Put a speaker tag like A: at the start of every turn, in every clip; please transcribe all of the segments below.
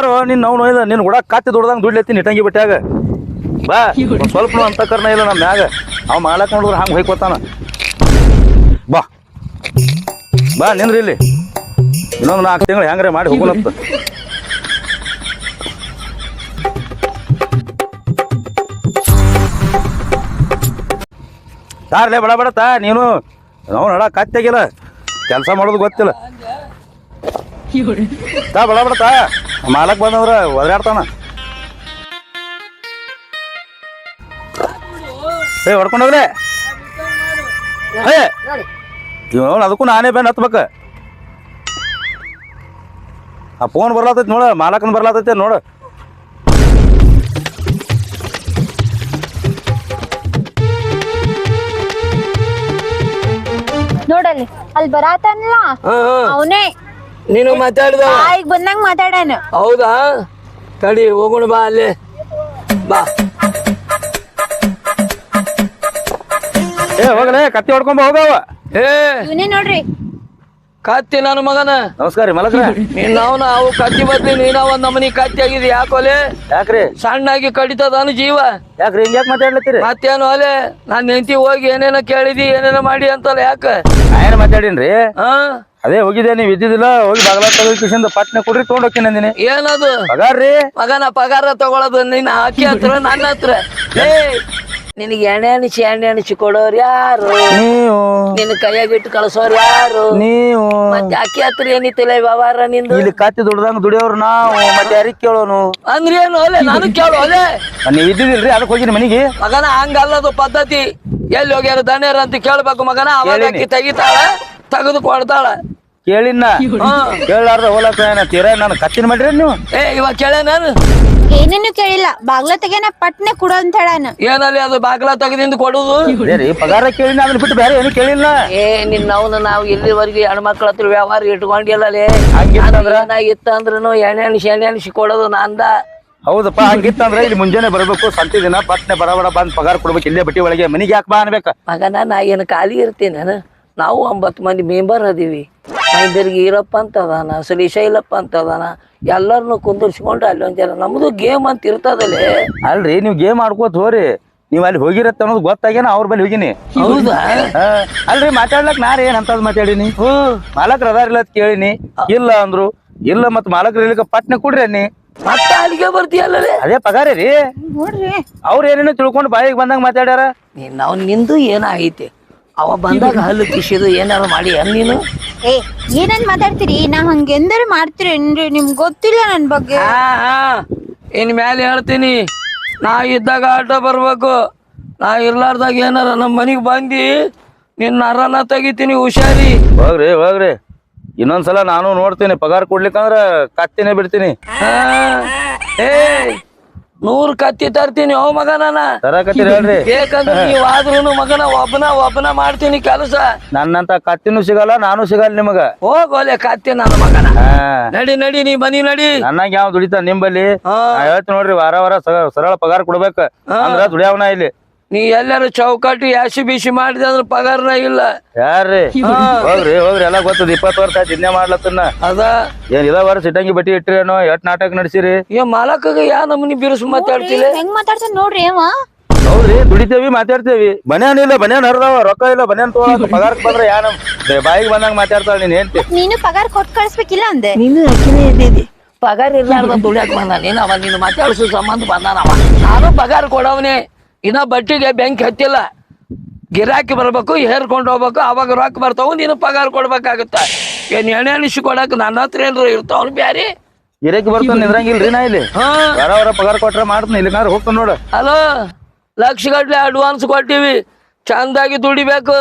A: ಬಾರೋ ನಿನ್ನ ಅವ್ನು ನೋಯ್ದ ನಿನ್ ಹುಡ ಕತ್ತಿ ದುಡ್ದಂಗ್ ದುಡ್ಲೆತ್ತೀನಿ ಇಟ್ಟಂಗಿ ಬಿಟ್ಟಾಗ ಬಾ ಸ್ವಲ್ಪ ಅಂತ ಕರ್ನ ಇಲ್ಲ ನಮ್ಮ ಮ್ಯಾಗ. ಅವ್ ಮಾಡ್ಲಕ್ಕ ನೋಡಿದ್ರೆ ಹಂಗೆ ಹೊಯ್ಕೋತಾನ ಬಾ. ಬಾ ನಿಂದ್ರಿ ಇಲ್ಲಿ. ಇನ್ನೊಂದು ನಾಲ್ಕು ತಿಂಗಳು ಹೆಂಗ್ರೆ ಮಾಡಿ ಹೋಗೋಣತ್ತ ತಾರ್ಲೆ ಬಡ ಬಡ ತಾ ನೀನು? ನಾವು ನಡ ಕತ್ತಾಗಿಲ್ಲ ಕೆಲಸ ಮಾಡೋದು ಗೊತ್ತಿಲ್ಲ. ತಾ ಬಡ ಬಡ ತಾ ಮಾಲಕ್ ಬಂದಂದ್ರ ಒದರಾಡ್ತಾನ. ಏ ಹೊಡ್ಕೊಂಡೋಗ್ರೆ ಏ ಅದಕ್ಕೂ ನಾನೇ ಬೇನ್ ಹತ್ಬೇಕ. ಆ ಫೋನ್ ಬರ್ಲಾತೈತಿ ನೋಡ ಮಾಲಕನ್ ಬರ್ಲಾತೈತಿ ನೋಡು.
B: ನೋಡಲ್ಲಿ ಅಲ್ಲಿ ಬರಾತನ್ಲ ಅವನೇ.
C: ನೀನು ಮಾತಾಡ್ದ
B: ಈಗ ಬಂದಂಗ ಮಾತಾಡಾನ.
C: ಹೌದಾ? ತಡಿ ಹೋಗೋಣ ಬಾ ಅಲ್ಲಿ. ಬಾ.
A: ಏ ಹೋಗಲೇ ಕತ್ತಿ ಹೊಡ್ಕೊಂಬ ಹೋಗವ.
C: ಏ.
B: ಇವನೇ ನೋಡ್ರಿ.
C: ಕತ್ತಿ ನಾನು ಮಗನ.
A: ನಮಸ್ಕಾರ ರೀ ಮಲಕ್ರ
C: ನೀನ್ ನಾವು ಅವು ಕತ್ತಿ ಬದ್ಲಿ ನೀನ ಒಂದ್ ನಮನಿ ಕತ್ತಿ ಆಗಿದೆ ಯಾಕೋಲೆ?
A: ಯಾಕ್ರಿ?
C: ಸಣ್ಣಾಗಿ ಕಡಿತದಾನು ಜೀವ.
A: ಯಾಕ್ರಿ ಹಿಂಗ್ಯಾಕ್ ಮಾತಾಡ್ಲತ್ತೀರಿ?
C: ಮತ್ತೇನು ಅಲೆ? ನಾನ್ ಹೆಂಡತಿ ಹೋಗಿ ಏನೇನ ಕೇಳಿದಿ ಏನೇನ ಮಾಡಿ ಅಂತಲ್ಲ ಯಾಕ?
A: ಏನು ಏನ್ ಮಾತಾಡೀನ್ರಿ?
C: ಹಾ
A: ಅದೇ ಹೋಗಿದ್ದೆ ನೀವ್ ಇದ್ದಿದ್ದಿಲ್ಲ? ಹೋಗಿ ಬಾಗಲ ತಗೋ ಕಿಶಿಂದ ಪಟ್ನೆ ಕೊಡ್ರಿ ತೊಗೊಂಡ್ ನಂದಿನಿ
C: ಏನದು?
A: ಪಗಾರ್ರಿ
C: ಮಗನ ಪಗಾರ ತಗೊಳೋದು ನಿನ್ನ ಅಕ್ಕಿ ಹತ್ರ ನನ್ನ ಹತ್ರ. ಏ! ನಿನಗೆ ಎಣ್ಣೆ ಅನಿಸಿ ಎಣ್ಣೆ ಅನಿಸಿ ಕೊಡೋರು ಯಾರು?
A: ನೀವು.
C: ನಿನ್ನ ಕೈಯಾಗ ಬಿಟ್ಟು ಕಳ್ಸೋರು ಯಾರು?
A: ನೀವು.
C: ಮತ್ತೆ ಅಕ್ಕಿ ಹತ್ರ ಏನಿತ್ತಿಲ್ಲ ಈ ವ್ಯವಹಾರ ನಿಂದು?
A: ಇಲ್ಲಿ ಕತ್ತಿ ದುಡ್ದಂಗ ದುಡಿಯೋರು ನಾವು ಮತ್ತೆ ಯಾರಿಗೆ ಕೇಳೋನು?
C: ಅಂದ್ರೆ ಏನು ಒಲೆ? ನಾನು ಕೇಳು ಒಲೆ.
A: ನೀವ್ ಇದ್ದಿದ್ದಿಲ್ರಿ ಅದಕ್ಕೆ ಹೋಗಿನಿ ಮನೆಗೆ.
C: ಮಗನ ಹಂಗಲ್ಲದು ಪದ್ಧತಿ. ಎಲ್ಲಿ ಹೋಗ್ಯಾರ ದಣ್ಯರ ಅಂತ ಕೇಳ್ಬೇಕು ಮಗನ ಅವಾಗ. ಅಕ್ಕಿ ತೆಗಿತಾಳ. ತೆಗೆದು ಕೊಡ್ತಾಳ.
A: ಕೇಳಿನ ಕೇಳಾರ್ದ ಹೋಲಕ್ಕ ಏನ ತೀರ ನಾನು ಕತ್ತಿನ ಮಾಡ್ರಿ ನೀವು?
C: ಏ ಇವಾಗ ಕೇಳ ನಾನು.
B: ಏನೇನು ಕೇಳಿಲ್ಲ ಬಾಗ್ಲ ತೆಗೆನ ಪಟ್ನೆ ಕೊಡು ಅಂತ ಹೇಳಾನ
C: ಏನಲ್ಲಿ ಅದು ಬಾಗ್ಲ ತೆಗೆದಿಂದ ಕೊಡುದು?
A: ಪಗಾರ ಕೇಳಿನ ಅದನ್ನ ಬಿಟ್ಟು ಬೇರೆ ಏನು ಕೇಳಿಲ್ಲ.
C: ಏ ನಿನ್ನ ಅವನು ನಾವು ಇಲ್ಲಿವರೆಗೆ ಹೆಣ್ಮಕ್ಳ ಹತ್ರ ವ್ಯವಹಾರ ಇಟ್ಕೊಂಡಿಲ್ಲಲೇ.
A: ಹಂಗಿತ್ತಂದ್ರ?
C: ಏನಾಗಿತ್ತಂದ್ರೂ ಎಣ್ಣೆ ಶೆಣೆ ಎಣ್ಣೆ ಅನಿಸಿ ಕೊಡೋದು ನಂದ.
A: ಹೌದಪ್ಪ ಹಂಗಿತ್ತಂದ್ರೆ ಇಲ್ಲಿ ಮುಂಜಾನೆ ಬರಬೇಕು ಸಂತಿ ದಿನ ಪಟ್ನೆ ಬರಬರ ಬಂದ್ ಪಗಾರ ಕೊಡ್ಬೇಕು ಇಲ್ಲೇ ಬಟ್ಟಿ ಒಳಗೆ ಮನಿಗೆ ಯಾಕೆ ಬಾ ಅನ್ಬೇಕ?
C: ಮಗನ ನಾ ಏನು ಖಾಲಿ ಇರ್ತೀನಿ ನಾನು. ನಾವು ಒಂಬತ್ತು ಮಂದಿ ಮೆಂಬರ್ ಅದೀವಿ. ಮೈದರ್ಗಿ ಈರಪ್ಪ ಅಂತ ಅದಾನ ಶ್ರೀಶೈಲಪ್ಪ ಅಂತ ಅದಾನ ಎಲ್ಲರನ್ನು ಕುಂದರ್ಸ್ಕೊಂಡು ಅಲ್ಲಿ ಒಂದು ಜನ. ನಮ್ದು ಗೇಮ್ ಅಂತ ಇರ್ತದಲ್ಲೇ.
A: ಅಲ್ರಿ ನೀವು ಗೇಮ್ ಆಡ್ಕೋತ ಹೋರಿ. ನೀವ್ ಅಲ್ಲಿ ಹೋಗಿರತ್ತೆ ಅನ್ನೋದು ಗೊತ್ತಾಗೇನ ಅವ್ರ ಬಳಿ ಹೋಗಿನಿ.
C: ಹೌದಾ?
A: ಹಾ, ಅಲ್ರಿ ಮಾತಾಡ್ಲಕ್ ನಾರ ಏನ್ ಅಂತದ್ ಮಾತಾಡಿನಿ?
C: ಮಾಲಕ್
A: ಮಾಲಕ್ರ ಅದಾರಿಲ್ಲ ಅಂತ ಕೇಳಿನಿ. ಇಲ್ಲ ಅಂದ್ರು. ಇಲ್ಲ ಮತ್ ಮಾಲಕ್ರ ಇಲ್ಲಿಗ ಪಟ್ನೆ ಕೊಡ್ರಿ ಅನ್ನಿ.
C: ಮತ್ತೆ ಅಲ್ಲಿಗೆ ಬರ್ತೀಯಲ್ಲೇ
A: ಅದೇ ಪಗಾರ ರೀ.
B: ನೋಡ್ರಿ.
A: ಅವ್ರ ಏನೇನೋ ತಿಳ್ಕೊಂಡು ಬಾಯಿಗೆ ಬಂದಂಗ ಮಾತಾಡ್ಯಾರ.
C: ನೀನ್ ನಾವು ನಿಂದು ಏನಾಗೈತಿ? ಅವ ಬಂದಾಗ ಹಲ್ಲು ಕಿಶಿದು ಏನಾರು ಮಾಡಿ ಏನ್ ನೀನು?
B: ಏ ಏನಂತ ಮಾತಾಡ್ತೀರಿ? ನಾ ಹಂಗೆಂದರು ಮಾಡ್ತೀರೇನ್ರಿ ನಿಮ್ಗೆ ಗೊತ್ತಿಲ್ಲ ನನ್ ಬಗ್ಗೆ.
C: ಆ, ಆ, ಇನ್ ಮ್ಯಾಲೆ ಹೇಳ್ತೀನಿ. ನಾ ಇದ್ದಾಗ ಆಟೋ ಬರ್ಬೇಕು. ನಾ ಇರ್ಲಾರ್ದಾಗ ಏನಾರ ನಮ್ಮ ಮನೆಗೆ ಬಂದು ನಿನ್ನ ನರನ ತೆಗಿತೀನಿ ಹುಷಾರಿ.
A: ಹೋಗ್ರಿ ಹೋಗ್ರಿ. ಇನ್ನೊಂದ್ಸಲ ನಾನು ನೋಡ್ತೀನಿ. ಪಗಾರ ಕೊಡ್ಲಿಕ್ಕಂದ್ರ ಕತ್ತಿನೇ ಬಿಡ್ತೀನಿ.
C: ಹಾ. ಏ ನೂರು ಕತ್ತಿ ತರ್ತೀನಿ ಓ ಮಗನ ನಾನ
A: ತರಕತ್ತೀರಿ ಹೇಳ್ರಿ.
C: ಬೇಕಂದ್ರೆ ನೀವ್ ಆದ್ರೂ ಮಗನ ಒಬ್ಬನ ಒಬ್ಬನ ಮಾಡ್ತೀನಿ ಕೆಲಸ.
A: ನನ್ನಂತ ಕತ್ತಿನೂ ಸಿಗಲ್ಲ ನಾನು ಸಿಗಲ್ಲ ನಿಮಗ.
C: ಹೋಗೋಲೆ ಕತ್ತಿ ನನ್ನ ಮಗನ.
A: ಹಾ.
C: ನಡಿ ನಡಿ ನೀ ಬನ್ನಿ ನಡಿ.
A: ನನ್ನಾಗ ಯಾವ ದುಡಿತ ನಿಂಬಲ್ಲಿ? ಹೇಳ್ತೀನಿ ನೋಡ್ರಿ ವಾರ ವಾರ ಸರಳ ಪಗಾರ ಕೊಡ್ಬೇಕು. ಅಂದ್ರ ದುಡಿಯವನ ಇಲ್ಲಿ.
C: ನೀ ಎಲ್ಲಾರು ಚೌಕಟ್ಟು ಯಾಸಿ ಬಿಸಿ ಮಾಡಿದ ಅಂದ್ರೆ ಪಗಾರನ ಇಲ್ಲ.
A: ಯಾರ್ರಿ? ಹೋಗ್ರಿ ಹೋಗ್ರಿ ಎಲ್ಲ ಗೊತ್ತದ. ಇಪ್ಪತ್ತು ವರ್ಷ ಆಯ್ತು ಇನ್ನೇ ಮಾಡ್ಲತ್ತನ್ನ.
C: ಅದ?
A: ಏನ್ ಇದ ವರ್ಷ ಇಟ್ಟಂಗಿ ಬಟ್ಟಿ ಇಟ್ಟಿರೇನೋ? ಎಟ್ ನಾಟಕ ನಡೆಸಿರಿ?
C: ಏ ಮಾಲಕಗ ಯಾ ನಮ್ನಿ ಬಿರುಸು ಮಾತಾಡ್ತಿಲ್ಲ?
B: ಹೆಂಗ್ ಮಾತಾಡ್ತಾನ ನೋಡ್ರಿ ಅವ?
A: ಹೌದ್ರಿ ದುಡಿತೇವಿ ಮಾತಾಡ್ತೇವಿ. ಬನ್ಯಾನ್ ಇಲ್ಲ ಬನ್ಯಾನ್ ಹರಿದಾವ ರೊಕ್ಕ ಇಲ್ಲ ಬನ್ಯಾನ್ ತಗೊಳಕ ಪಗಾರಕ್ ಬಂದ್ರ ಯಾ ನಮ್ ಬಾಯಿಗೆ ಬಂದಂಗ ಮಾತಾಡ್ತಾಳ ನೀನ್ ಹೇಳ್ತಿ
B: ನೀನು ಪಗಾರ ಕೊಟ್ ಕಳ್ಸ್ಬೇಕಿಲ್ಲ ಅಂದೆ?
C: ನೀನು ಅಕ್ಕಿನೇ ಇದ್ದೀವಿ ಪಗಾರ ಇರ್ಲಾರ್ದ ದುಡಿಯಾಕ ಬಂದ ನೀನು ಅವ ನೀನು ಮಾತಾಡ್ಸೋ ಸಂಬಂಧ ಬಂದಾನವ ನಾನು ಪಗಾರ ಕೊಡವನೇ. ಇನ್ನ ಬಟ್ಟಿಗೆ ಬೆಂಕಿ ಹತ್ತಿಲ್ಲ. ಗಿರಾಕಿ ಬರ್ಬೇಕು ಹೇರ್ಕೊಂಡು ಹೋಗ್ಬೇಕು ಅವಾಗ ರೊಕ್ಕ ಬರ್ತಾವು ನೀನು ಪಗಾರ ಕೊಡ್ಬೇಕಾಗತ್ತ. ಏನ್ ಎಣ್ಣೆ ಅನಿಸಿ ಕೊಡಕ್ ನನ್ನ ಹತ್ರ ಏನ್ರ ಇರ್ತಾವ್ ಬ್ಯಾರಿ?
A: ಗಿರಾಕಿ ಬರ್ತಾನ ನಿದ್ರಂಗಿಲ್ರಿ ನಾ ಇಲ್ಲಿ?
C: ಹಾ.
A: ವಾರ ವಾರ ಪಗಾರ ಕೊಟ್ರ ಮಾಡ್ತೀನಿ ಇಲ್ಲಿಕಂದ್ರ ಹೋಗ್ತಾನ ನೋಡು.
C: ಹಲೋ ಲಕ್ಷ ಗಟ್ಲೆ ಅಡ್ವಾನ್ಸ್ ಕೊಟ್ಟಿವಿ. ಚಂದಾಗಿ ದುಡಿಬೇಕು.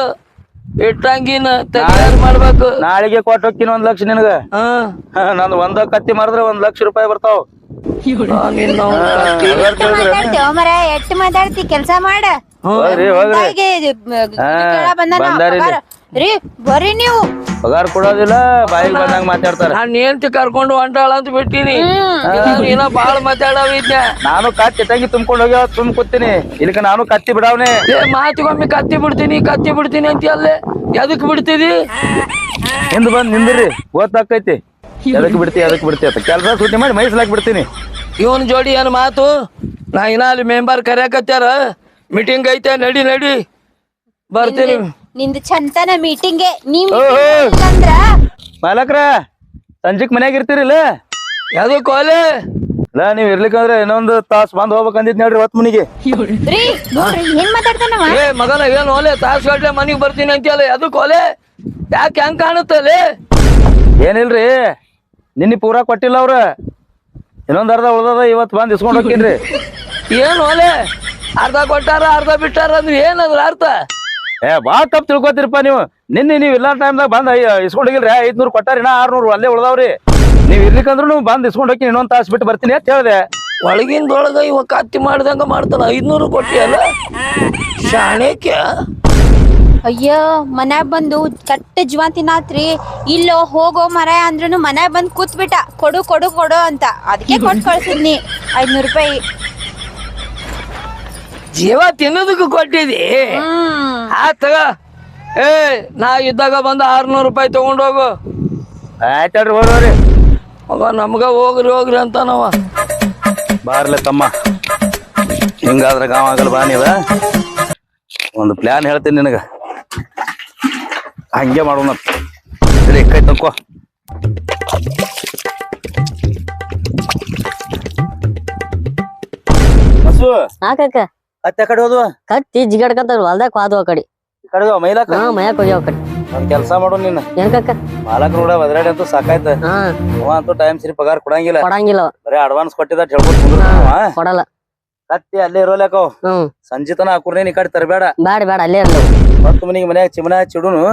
C: ಇಟ್ಟಂಗಿನ ತಯಾರು ಮಾಡ್ಬೇಕು.
A: ನಾಳೆಗೆ ಕೊಟ್ಟು ಹೋಗ್ತೀನಿ ಒಂದ್ ಲಕ್ಷ ನಿನಗ.
C: ಹ.
A: ನಾನು ನಂದು ಒಂದ ಕತ್ತಿ ಮಾಡಿದ್ರೆ ಒಂದ್ ಲಕ್ಷ ರೂಪಾಯಿ ಬರ್ತಾವ.
B: ಮರ ಎಷ್ಟ್ ಮಾತಾಡ್ತಿ? ಕೆಲ್ಸ ಮಾಡ. ರೀ ಬರ್ರಿ ನೀವು.
A: ಪಗಾರ ಕೊಡೋದಿಲ್ಲ ಬಾಯಿಗೆ ಬಂದಂಗ ಮಾತಾಡ್ತಾರ.
C: ನಾನು ಹೆಂಡ್ತಿ ಕರ್ಕೊಂಡು ಹೊಂಟಾಳ ಅಂತ ಬಿಟ್ಟಿನಿ. ಏನ ಏನೋ ಬಾಳ ಮಾತಾಡವ ಇದ್ನ.
A: ನಾನು ಕತ್ತಿ ತಂಗಿ ತುಂಬ್ಕೊಂಡು ಹೋಗ್ಯಾವ ತುಂಬ ಕೂತೀನಿ. ಇಲ್ಲಿಕ ನಾನು ಕತ್ತಿ ಬಿಡಾವ್ನೆ.
C: ಏ ಮಾತಿಗೊಮ್ಮೆ ಕತ್ತಿ ಬಿಡ್ತೀನಿ ಕತ್ತಿ ಬಿಡ್ತೀನಿ ಅಂತ ಅಲ್ಲೇ ಎದಕ್ ಬಿಡ್ತಿದಿ?
A: ಹಿಂದ್ ಬಂದ್ ನಿಂದ್ರಿ. ಗೊತ್ತಾಕೈತಿ ಎದಕ್ ಬಿಡ್ತಿ ಅದಕ್ಕೆ ಬಿಡ್ತಿ ಅಂತ. ಕೆಲಸ ಸುದ್ದಿ ಮಾಡಿ ಮೈಸಲಾಕ್ ಬಿಡ್ತೀನಿ.
C: ಇವನ್ ಜೋಡಿ ಏನು ಮಾತು? ನಾ ಇನ್ನ ಅಲ್ಲಿ ಮೆಂಬರ್ ಕರ್ಯಾಕತ್ಯಾರ. ಮೀಟಿಂಗ್ ಐತೆ ನಡಿ ನಡಿ. ಬರ್ತೀನಿ.
B: ನಿಂದು ಚಂತನ ಮೀಟಿಂಗ್
A: ಓ.
B: ಅಂದ್ರ
A: ಮಾಲಕ್ರ ಸಂಜೆಕ್ ಮನ್ಯಾಗ ಇರ್ತೀರಿಲ್ಲ?
C: ಯಾವ್ದು ಕೋಲೆ?
A: ಇಲ್ಲ ನೀವ್ ಇರ್ಲಿಕ್ಕಂದ್ರೆ ಇನ್ನೊಂದು ತಾಸ್ ಬಂದ್ ಹೋಗ್ಬೇಕಂದಿದ್ ನೋಡ್ರಿ ಹೊತ್ ಮನಿಗೆ.
B: ರೀ ನೋಡ್ರಿ ಏನ್ ಮಾತಾಡ್ತಾನವ?
C: ಏ ಮಗನ ಏನು ಓಲೆ? ತಾಸು ಗಟ್ಲೆ ಮನಿಗೆ ಬರ್ತೀನಿ ಅಂತೇಳಿ ಅದು ಕೋಲೆ? ಯಾಕೆ ಹೆಂಗ್ ಕಾಣುತ್ತಲೆ
A: ಏನಿಲ್ರಿ? ನಿನ್ನೆ ಪೂರಾ ಕೊಟ್ಟಿಲ್ಲ ಅವ್ರ. ಇನ್ನೊಂದ್ ಅರ್ಧ ಉಳ್ದದ ಇವತ್ ಬಂದ್ ಇಸ್ಕೊಂಡ್ ಹೋಗಿಲ್ರಿ
C: ಏನು ಓಲೆ ಅರ್ಧ ಕೊಟ್ಟಾರ ಅರ್ಧ ಬಿಟ್ಟಾರ ಅಂದ್ರೆ ಏನದ್ರ ಅರ್ಥ?
A: ಏ ಬಾ ತಪ್ಪು ತಿಳ್ಕೊತೀರಪ್ಪ ನೀವು. ನಿನ್ನೆ ನೀವ್ ಇಲ್ಲ ಟೈಮ್ದಾಗ ಬಂದ್ ಇಸ್ಕೊಂಡ್ ಹೋಗಿಲ್ರಿ. ಐದ್ನೂರ್ ಕೊಟ್ಟಾರ ಇನ್ನ ಆರ್ನೂರು ಅಲ್ಲೇ ಉಳ್ದಾವ್ರಿ. ನೀವ್ ಇರ್ಲಿಕ್ಕಂದ್ರು ಬಂದ್ ಇಸ್ಕೊಂಡ್ ಹೋಗಿ ಇನ್ನೊಂದ್ ತಾಸ್ ಬಿಟ್ಟು ಬರ್ತೀನಿ ಅಂತ ಹೇಳ್ದೆ.
C: ಒಳಗಿಂದೊಳಗ ಇವ ಕತ್ತಿ ಮಾಡ್ದಂಗ ಮಾಡ್ತಾನ. ಐದ್ನೂರು ಕೊಟ್ಟಿಯಲ್ಲ? ಶಾಣೆಕ್ಯ?
B: ಅಯ್ಯೋ ಮನ್ಯಾಗ ಬಂದು ಕಟ್ಟ ಜೀವ ತಿನ್ನಾತ್ರಿ ಇಲ್ಲೋ ಹೋಗೋ ಮರ ಅಂದ್ರೂ ಮನ್ಯಾಗ ಬಂದು ಕೂತ್ಬಿಟ್ಟ. ಕೊಡು ಕೊಡು ಕೊಡು ಅಂತ. ಅದಕ್ಕೆ ಕೊಟ್ಟು ಕಳ್ಸಿದ್ನಿ. ಐದ್ನೂರು ರೂಪಾಯಿ.
C: ಜೀವ ತಿನ್ನೋದಕ್ಕೂ ಕೊಟ್ಟಿದಿ? ತಗ. ಏ ನಾ ಇದ್ದಾಗ ಬಂದ ಆರ್ನೂರು ರೂಪಾಯಿ ತಗೊಂಡು ಹೋಗು.
A: ಆಯ್ತಾಳ್ರಿ ಹೋಗ್ರಿ
C: ಅವ ನಮ್ಗ ಹೋಗ್ರಿ ಹೋಗ್ರಿ ಅಂತ ನಾವ
A: ಬಾರ್ಲೆ ತಮ್ಮ. ಹಿಂಗಾದ್ರೆ ಗಾವ ಬಾ ನೀವ. ಒಂದು ಪ್ಲಾನ್ ಹೇಳ್ತೀನಿ ನಿನಗ. ಹಂಗೆ ಮಾಡೋಣ. ಸರಿ ಕೈ ತಕೋ ಹಾ
D: ಕಾಕ.
A: ಕತ್ತೆ ಕಡೆ ಹೋದ್ವ?
D: ಕತ್ತಿ ಜಿಗಡ್ಕಂತ ಹೊಲ್ದಾಗ ಹೋದ್ವು ಆ ಕಡೆ.
A: ಕಡೆ ಮೈಲಾಕ?
D: ಹಾ ಮಯಾಕ್ ಹೋಗ್ಯಾವ ಕಡೆ.
A: ಒಂದ್ ಕೆಲಸ ಮಾಡು ನೀನು.
D: ಏನ್ ಕಕ್ಕ
A: ಮಾಲಕ್ ಕೂಡ ಬದ್ರಾಡಿ ಅಂತೂ ಸಾಕಾಯ್ತ.
D: ಹಾ.
A: ಅವ ಅಂತೂ ಟೈಮ್ ಸರಿ ಪಗಾರ ಕೊಡಂಗಿಲ್ಲ.
D: ಕೊಡಂಗಿಲ್ಲ.
A: ಬರೀ ಅಡ್ವಾನ್ಸ್ ಕೊಟ್ಟಿದ್ದ ಹೇಳ್ಬೋದು
D: ಕೊಡಲ್ಲ.
A: ಕತ್ತಿ ಅಲ್ಲೇ ಇರೋಲೇಕ
D: ಸಂಜಿತನ
A: ಸಂಜೆ ನೀ ಹಾಕುರ್ನೇನ್ ಈ ಕಡೆ ತರಬೇಡ.
D: ಬ್ಯಾಡ ಬ್ಯಾಡ ಅಲ್ಲೇ ಇರ್ಲಿ.
A: ಮತ್ತ ಮನಿಗೆ ಮನ್ಯಾಗ ಚಿಮನ ಚಿಡುನು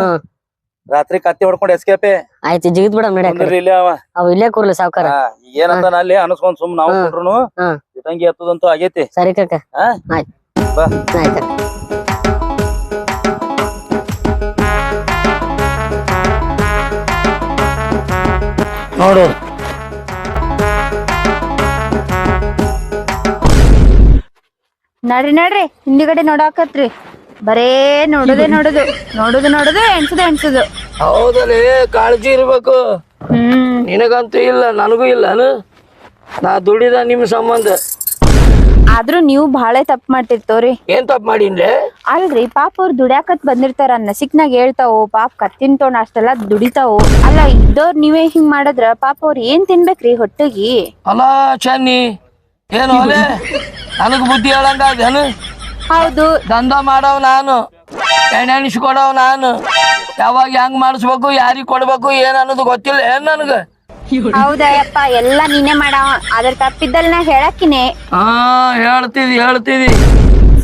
A: ರಾತ್ರಿ ಕತ್ತಿ ಹೊಡ್ಕೊಂಡು ಎಸ್ಕೇಪೆ.
D: ಆಯ್ತು ಜಿಗಿದ್ ಬಿಡ ನಡಿ
A: ಕುಂದ್ರಿ ಅವ.
D: ಅವ್ ಇಲ್ಲೇ ಕೂರ್ಲಿ ಸಾವ್ಕಾರ.
A: ಹಾ, ಏನಂತ ನಾ ಅಲ್ಲಿ ಅನಸ್ಕೊಂಡ್ ಸುಮ್ ನಾವು ಕೊಟ್ರುನು
D: ಹ್ಮ್.
A: ಇಟಂಗಿ ಎತ್ತದಂತೂ ಆಗೈತಿ.
D: ಸರಿ ಕಕ್ಕ
A: ಹಾ?
D: ಆಯ್ತು.
A: ಬಾ.
D: ಆಯ್ತು.
C: ನೋಡು
B: ನಡ್ರಿ ನಡ್ರಿ. ಹಿಂದಿಗಡೆ ನೋಡಾಕತ್ರಿ. ಬರೇ ನೋಡುದೇ ನೋಡುದು. ನೋಡುದು ನೋಡುದು ಎಣ್ಸುದು ಎಣ್ಸುದು.
C: ಹೌದಲೇ ಕಾಳಜಿ ಇರ್ಬೇಕು.
B: ಹ್ಮ್.
C: ನಿನಗಂತೂ ಇಲ್ಲ ನನಗೂ ಇಲ್ಲ ನಾ ದುಡಿದ ನಿಮ್ ಸಂಬಂಧ.
B: ಆದ್ರೂ ನೀವು ಬಾಳೆ ತಪ್ಪು ಮಾಡ್ತಿರ್ತವ್ರಿ
C: ಏನ್ ತಪ್ಪು ಮಾಡಿನ್ಲೆ?
B: ಅಲ್ರಿ ಪಾಪ ಅವ್ರು ದುಡ್ಯಾಕತ್ ಬಂದಿರ್ತಾರ ನಸಿಕ್ನಾಗ ಹೇಳ್ತಾವು ಪಾಪ ಕತ್ತಿನ ತೊಗೊಂಡ್ ಅಷ್ಟೆಲ್ಲ ದುಡಿತಾವು. ಅಲ್ಲ ಇದ್ದವ್ರು ನೀವೇ ಹಿಂಗ್ ಮಾಡಿದ್ರ ಪಾಪ ಅವ್ರ ಏನ್ ತಿನ್ಬೇಕ್ರಿ ಹೊಟ್ಟೆಗಿ?
C: ಅಲ್ಲ ಚನ್ನಿ. ಏನು ನನಗ್ ಬುದ್ಧಿ ಹೇಳಂಗ ಅದೇನು
B: ಹೌದು.
C: ದಂಧ ಮಾಡವ್ ನಾನು. ಎಣ್ಣೆಣಿಸ್ಕೊಡವ್ ನಾನು. ಯಾವಾಗ ಹೆಂಗ್ ಮಾಡಿಸ್ಬೇಕು ಯಾರಿಗ್ ಕೊಡ್ಬೇಕು ಏನ್ ಅನ್ನೋದು ಗೊತ್ತಿಲ್ಲ ಏನ್ ನನಗ?
B: ಹೌದಯ್ಯಪ್ಪ ಎಲ್ಲ ನೀನೇ ಮಾಡವ. ಅದ್ರ ತಪ್ಪಿದ್ದಲ್ ನಾ ಹೇಳಕ್ಕಿನೇ.
C: ಹಾ ಹೇಳ್ತಿದಿ ಹೇಳ್ತಿದಿ.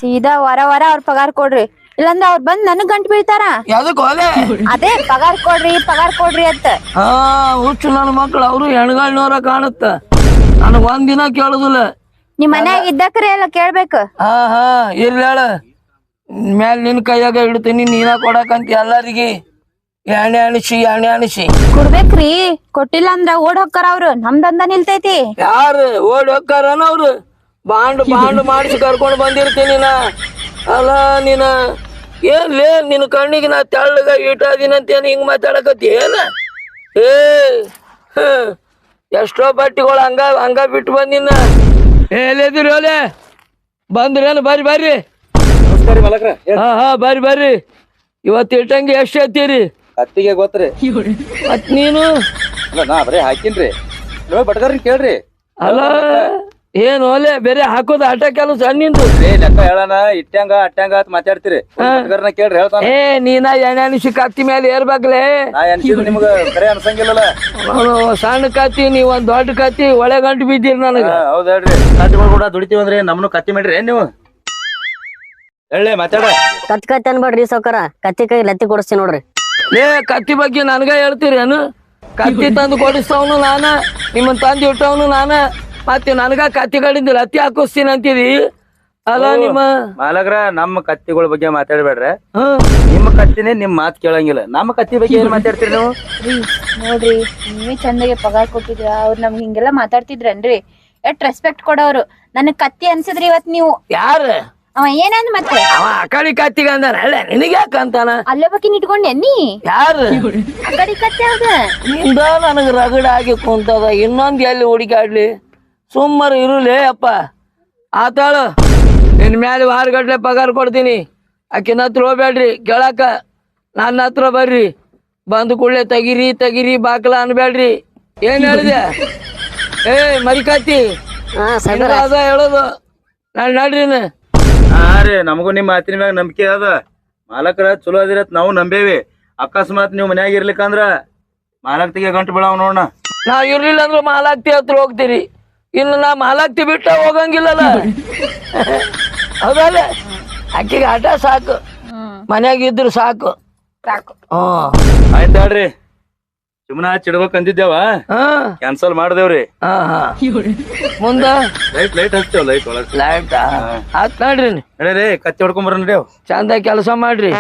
B: ಸೀದಾ ವರ ವರ ಅವ್ರ ಪಗಾರ ಕೊಡ್ರಿ. ಇಲ್ಲಂದ್ರ ಅವ್ರ ಬಂದ್ ನನಗ್ ಗಂಟು ಬೀಳ್ತಾರ?
C: ಯಾವ್ದಕ್
B: ಅದೇ ಪಗಾರ ಕೊಡ್ರಿ ಪಗಾರ ಕೊಡ್ರಿ ಅಂತ.
C: ಹಾ ಹುಚ್ಚು ನನ್ನ ಮಕ್ಳು ಅವರು ಹೆಣ್ಗಳ್ನವ್ರ ಕಾಣುತ್ತ. ನನಗ್ ಒಂದಿನ ಕೇಳುದಿಲ್ಲ.
B: ನಿಮ್ ಮನ್ಯಾಗ ಇದ್ದಕ್ರಿ ಎಲ್ಲ ಕೇಳ್ಬೇಕು.
C: ಹಾ ಹಾ ಇಲ್ಲ ಹೇಳ. ಮ್ಯಾಲ ನಿನ್ ಕೈಯಾಗ ಇಡ್ತೀನಿ ನೀನ ಕೊಡಕಂತ ಎಲ್ಲರಿಗೆ. ಎಣ್ಣೆ ಅಣಿಸಿ ಎಣ್ಣೆ ಅಣಿಸಿ.
B: ಕೊಡ್ಬೇಕ್ರಿ. ಕೊಟ್ಟಿಲ್ಲ ಅಂದ್ರ ಓಡ್ ಹೋಕ್ಕಾರ ಅವ್ರು. ನಮ್ದಂದ ನಿಲ್ತೈತಿ.
C: ಯಾರು ಓಡ್ ಹೋಗ್ತಾರನ ಅವ್ರು ಬಾಂಡ್ ಬಾಂಡ್ ಮಾಡಿಸಿ ಕರ್ಕೊಂಡು ಬಂದಿರ್ತೀನಿ ನಾ. ಅಲ್ಲ ನೀನ. ಏನ್ಲೇ ನಿನ್ನ ಕಣ್ಣಿಗೆ ನಾ ತೆಳ್ಳಗ ಈಟಾದಿನಂತೇನು ಹಿಂಗ್ ಮಾತಾಡಕತ್ತಿ? ಏನ? ಏ ಹ, ಎಷ್ಟೋ ಬಟ್ಟಿಗಳು ಹಂಗ ಹಂಗ ಬಿಟ್ಟು ಬಂದಿನ ಏಲೇದಿರಿ ಓಲೆ ಬಂದ್ರೇನು ಬರ್ರಿ ಬರ್ರಿ.
A: ನಮಸ್ಕಾರ ಮಲಕ್ರ.
C: ಹಾ ಹಾ ಬರ್ರಿ ಬರ್ರಿ. ಇವತ್ತು ಇಟ್ಟಂಗೆ ಎಷ್ಟು ಎತ್ತೀರಿ?
A: ಅತ್ತಿಗೆ ಗೊತ್ತ್ರಿ
C: ಮತ್ ನೀನು?
A: ಅಲ್ಲ ನಾ ಬರೀ ಹಾಕಿನ್ರಿ. ನೀವೇ ಕೇಳ್ರಿ.
C: ಅಲ್ಲ ಏನು ಒಲೆ ಬೇರೆ ಹಾಕೋದು ಆಟ ಕೆಲಸ ನಿಂದು.
A: ಏ ಲೆಕ್ಕ ಹೇಳಣ ಇಟ್ಟಂಗ ಅಟ್ಟಂಗ ಅಂತ ಮಾತಾಡ್ತೀರಿ. ಕೇಳ್ರಿ ಹೇಳ್ತಾನ.
C: ಏ ನೀನ ಎಣ್ಣೆ ಅನಿಸಿ ಕತ್ತಿ ಮೇಲೆ ಏರ್ಬೇಕಲೇ
A: ನಾ ನಿಮ್ಗ ಕರೆ ಅನ್ಸಂಗಿಲ್ಲಲ್ಲ.
C: ನಾನು ಸಣ್ಣ ಕತ್ತಿ ನೀವ್ ಒಂದ್ ದೊಡ್ಡ ಕತ್ತಿ ಒಳೆ ಗಂಟು ಬಿದ್ದೀರಿ ನನಗ.
A: ಹಾ, ಹೌದ್ ಹೇಳ್ರಿ. ಕತ್ತಿಗಳು ಕೂಡ ದುಡಿತೀವಂದ್ರಿ ನಮ್ನು ಕತ್ತಿ ಮಾಡ್ರಿ ಏನ್ ನೀವು? ಹೇಳಿ ಮಾತಾಡ.
D: ಕತ್ ಕತ್ತಿ ಅನ್ಬೇಡ್ರಿ ಸೌಕರ. ಕತ್ತಿ ಕೈ ಲತ್ತಿ ಕೊಡಿಸ್ತೀನಿ ನೋಡ್ರಿ.
C: ಏ ಕತ್ತಿ ಬಗ್ಗೆ ನನಗ ಹೇಳ್ತೀರೇನು? ಕತ್ತಿ ತಂದು ಕೊಡಿಸ್ತವನು ನಾನ ನಿಮ್ಮನ್ ತಂದು ಇಟ್ಟವನು ನಾನ. ಮತ್ತೆ ನನಗ ಕತ್ತಿಗಳಿಂದ ಲತ್ತಿ ಹಾಕಿಸ್ತೀನಿ ಅಂತೀರಿ? ಅಲ್ಲ ನಿಮ್ಮ
A: ಮಾಲಗ್ರ ನಮ್ಮ ಕತ್ತಿಗಳ ಬಗ್ಗೆ ಮಾತಾಡ್ಬೇಡ್ರಿ. ನಿಮ್ಮ ಕತ್ತಿನೇ ನಿಮ್ ಮಾತ್ ಕೇಳಂಗಿಲ್ಲ. ನಮ್ಮ ಕತ್ತಿ ಬಗ್ಗೆ ಏನ್ ಮಾತಾಡ್ತೀರಿ ನೀವು?
B: ನೋಡ್ರಿ ನೀವೇ ಚಂದಗೆ ಪಗಾರ ಕೊಟ್ಟಿದ್ರ ಅವ್ರು ನಮ್ಗೆ ಹಿಂಗೆಲ್ಲ ಮಾತಾಡ್ತಿದ್ರನ್ರಿ? ಎಟ್ ರೆಸ್ಪೆಕ್ಟ್ ಕೊಡೋರು. ನನಗ್ ಕತ್ತಿ ಅನ್ಸಿದ್ರಿ ಇವತ್ ನೀವು.
C: ಯಾರ?
B: ಅವ ಏನಂದ್ ಮತ್ತೆ?
C: ಅವ ಆ ಕತ್ತಿಗ ಅಂದಾನ. ಹೇಳ ನಿನಗೆ ಯಾಕಂತಾನ ಅಂತಾನ?
B: ಅಲ್ಲೇ ಬಗ್ಗೆ ಇಟ್ಕೊಂಡೆ ನೀ?
C: ಯಾರು?
B: ಕತ್ತೆ ಅದ
C: ನಿಂದ ನನಗೆ ರಗಡ ಆಗಿ ಕುಂತದ. ಇನ್ನೊಂದ್ ಎಲ್ಲಿ ಹುಡುಕಾಡ್ಲಿ ಸುಮ್ಮರು ಇರುಲೇ ಅಪ್ಪ. ಆತಾಳು ನಿನ್ನ ಮ್ಯಾಲೆ ವಾರಗಟ್ಲೆ ಪಗಾರ ಕೊಡ್ತೀನಿ. ಆಕಿನ ಹತ್ರ ಹೋಗ್ಬೇಡ್ರಿ ಕೇಳಾಕ. ನನ್ನ ಹತ್ರ ಬರ್ರಿ. ಬಂದು ಕೂಡಲೇ ತಗಿರಿ ತಗಿರಿ ಬಾಕಲ ಅನ್ಬೇಡ್ರಿ ಏನ್ ಹೇಳಿದೆ? ಏ ಮರಿಕಾತಿ ಅದ ಹೇಳೋದು. ನಾನು ನಡ್ರಿನ.
A: ಹಾ ರೀ ನಮಗೂ ನಿಮ್ಮ ಮಾತಿನ ಮ್ಯಾಗ ನಂಬಿಕೆ ಅದ. ಮಾಲಕರ ಚಲೋ ಅದಿರತ್ ನಾವು ನಂಬೇವಿ. ಅಕಸ್ಮಾತ್ ನೀವು ಮನ್ಯಾಗ ಇರ್ಲಿಕ್ಕಂದ್ರ ಮಾಲಕ್ತಿಗೆ ಗಂಟು ಬೀಳಾವ್ ನೋಡೋಣ
C: ನಾವ್ ಇರ್ಲಿಲ್ಲ ಅಂದ್ರೆ ಮಾಲಾಕ್ತಿ ಹತ್ರ ಹೋಗ್ತೀರಿ. ಇನ್ನು ನಾ ಮಾಲಾಕ್ತಿ ಬಿಟ್ಟ ಹೋಗಂಗಿಲ್ಲಲ್ಲ. ಹೌದಲ್ಲ? ಅಕ್ಕಿಗೆ ಆಟ ಸಾಕು. ಮನ್ಯಾಗ ಇದ್ರು ಸಾಕು.
B: ಸಾಕು.
C: ಹ್ಮ್.
A: ಆಯ್ತು ಹೇಳ್ರಿ ಸುಮ್ಮನ ಚಿಡ್ಬೇಕ್ ಅಂದಿದ್ದೇವ.
C: ಹಾ.
A: ಕ್ಯಾನ್ಸಲ್ ಮಾಡ್ದೇವ್ರಿ.
C: ಹಾ ಹಾ. ಮುಂದ?
A: ಲೈಟ್ ಲೈಟ್ ಹಚ್ತೇವ್ ಲೈಟ್ ಒಳಗ್.
C: ಲೈಟ್? ಆತ್ ನೋಡ್ರಿ
A: ನಡೀರಿ ಕತ್ತಿ ಹೊಡ್ಕೊಂಬರ ನಡ್ಯಾವ್
C: ಚಂದ ಕೆಲಸ ಮಾಡ್ರಿ.